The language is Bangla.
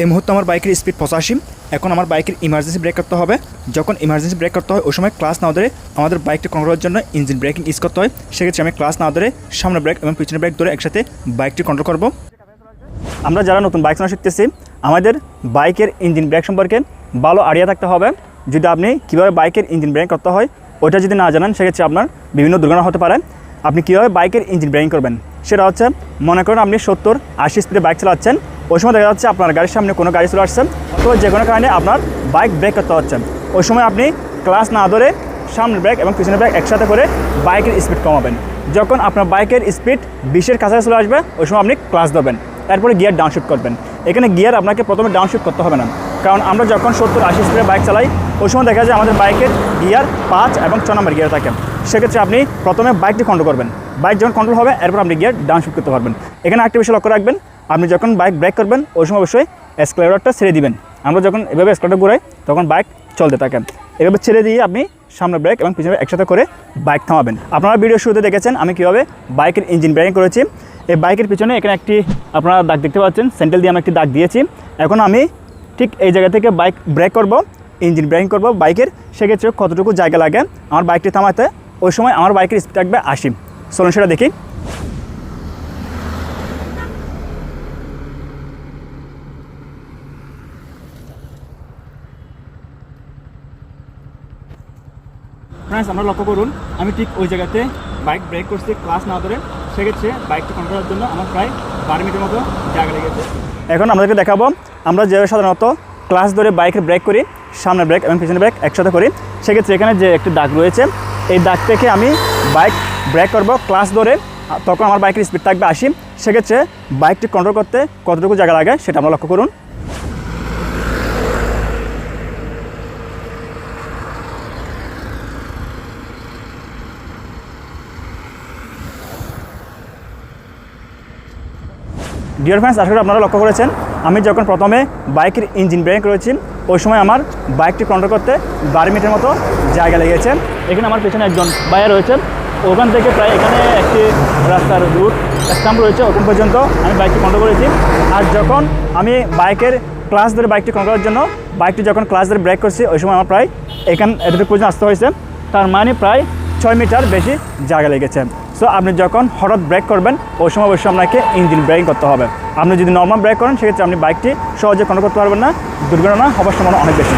এই মুহূর্তে আমার বাইকের স্পিড পঁচাশি। এখন আমার বাইকের ইমার্জেন্সি ব্রেক করতে হবে। যখন ইমার্জেন্সি ব্রেক করতে হয়, ওই সময় ক্লাস না ধরে আমাদের বাইকটি কন্ট্রোল করার জন্য ইঞ্জিন ব্রেকিং ইউজ করতে হয়। সেক্ষেত্রে আমি ক্লাস না ধরে সামনে ব্রেক এবং পিছনে ব্রেক ধরে একসাথে বাইকটি কন্ট্রোল করব। আমরা যারা নতুন বাইক চালানো শিখতেছি, আমাদের বাইকের ইঞ্জিন ব্রেক সম্পর্কে ভালো আইডিয়া থাকতে হবে। যদি আপনি কীভাবে বাইকের ইঞ্জিন ব্রেক করতে হয় ওটা যদি না জানেন, সেক্ষেত্রে আপনার বিভিন্ন দুর্ঘটনা হতে পারে। আপনি কীভাবে বাইকের ইঞ্জিন ব্রেকিং করবেন? সেটা হচ্ছে, মনে করেন আপনি সত্তর আশি স্পিডে বাইক চালাচ্ছেন ওই সময় দেখা যাচ্ছে আপনার গাড়ির সামনে কোনো গাড়ি চলে আসছে। তো যে কোনো কারণে আপনার বাইক ব্রেক করতে হচ্ছে। ওই সময় আপনি ক্লাস না ধরে সামনের ব্রেক এবং পিছনের ব্রেক একসাথে করে বাইকের স্পিড কমাবেন। যখন আপনার বাইকের স্পিড বিশের কাছাকাছি চলে আসবে, ওই সময় আপনি ক্লাস দেবেন তারপরে গিয়ার ডাউনশিফট করবেন। এখানে গিয়ার আপনাকে প্রথমে ডাউনশিফট করতে হবে না। কারণ আমরা যখন সত্তর আশি স্পিডে বাইক চালাই, ওই সময় দেখা যায় আমাদের বাইকের গিয়ার পাঁচ এবং ছ নম্বর গিয়ার থাকে। সেক্ষেত্রে আপনি প্রথমে বাইকটি কন্ট্রোল করবেন। বাইক যখন কন্ট্রোল হবে, এরপর আপনি গিয়ে গিয়ার ডাউনশিফট করতে পারবেন। এখানে একটা বিষয় লক্ষ্য রাখবেন, আপনি যখন বাইক ব্রেক করবেন, ওই সময় অবশ্যই এসকেলেটরটা ছেড়ে দিবেন। আমরা যখন এভাবে এসকেলেটর ঘুরাই, তখন বাইক চলতে থাকে। এভাবে ছেড়ে দিয়ে আপনি সামনে ব্রেক এবং পিছনে একসাথে করে বাইক থামাবেন। আপনারা ভিডিও শুরুতে দেখেছেন আমি কীভাবে বাইকের ইঞ্জিন ব্রেকিং করেছি। এই বাইকের পিছনে এখানে একটি আপনারা দাগ দেখতে পাচ্ছেন স্যান্ডেল দিয়ে আমি একটি দাগ দিয়েছি। এখন আমি ঠিক এই জায়গা থেকে বাইক ব্রেক করব ইঞ্জিন ব্রেকিং করব বাইকের সেক্ষেত্রে কতটুকু জায়গা লাগে? আমার বাইকটি থামাতে ওই সময় আমার বাইকের স্পিড থাকবে আশি। চলুন সেটা দেখি। ফ্রেন্ডস আমরা লক্ষ্য করুন, আমি ঠিক ওই জায়গাতে বাইক ব্রেক করছি ক্লাস না ধরে। সেক্ষেত্রে বাইকটি কন্ট্রোল করার জন্য আমার প্রায় বারো মিনিটের মতো জায়গা লেগেছে এখন আমাদেরকে দেখাবো, আমরা যেভাবে সাধারণত ক্লাস ধরে বাইকের ব্রেক করি, সামনে ব্রেক এবং পিছনে ব্রেক একসাথে করি, সেক্ষেত্রে এখানে যে একটি দাগ রয়েছে এই দাগ থেকে আমি বাইক ব্রেক করব ক্লাস ধরে তখন আমার বাইকের স্পিড থাকবে আশি। সেক্ষেত্রে বাইকটি কন্ট্রোল করতে কতটুকু জায়গা লাগে সেটা আমরা লক্ষ্য করুন। ডিয়ার ফ্রেন্ডস আশা করি আপনারা লক্ষ্য করেছেন। আমি যখন প্রথমে বাইকের ইঞ্জিন ব্রেক করেছি, ওই সময় আমার বাইকটি কন্ট্রোল করতে বারো মিনিটের মতো জায়গা লেগেছে। এখানে আমার পেছনে একজন বাইরে রয়েছেন ওখান থেকে প্রায় এখানে একটি রাস্তার রুট স্টাম্প রয়েছে, ওখান পর্যন্ত আমি বাইকটি কন্ট্রোল করেছি। আর যখন আমি বাইকের ক্লাস ধরে বাইকটি কন্ট্রোল করার জন্য বাইকটি যখন ক্লাস ধরে ব্রেক করছি, ওই সময় আমার প্রায় এখান এতটুকু পর্যন্ত আসতে হয়েছে। তার মানে প্রায় ছয় মিটার বেশি জায়গা লেগেছে। সো আপনি যখন হঠাৎ ব্রেক করবেন ওই সময় অবশ্যই আপনাকে ইঞ্জিন ব্রেকিং করতে হবে। আপনি যদি নর্মাল ব্রেক করেন, সেক্ষেত্রে আপনি বাইকটি সহজে কন্ট্রোল করতে পারবেন না, দুর্ঘটনা হবার সম্ভাবনা অনেক বেশি।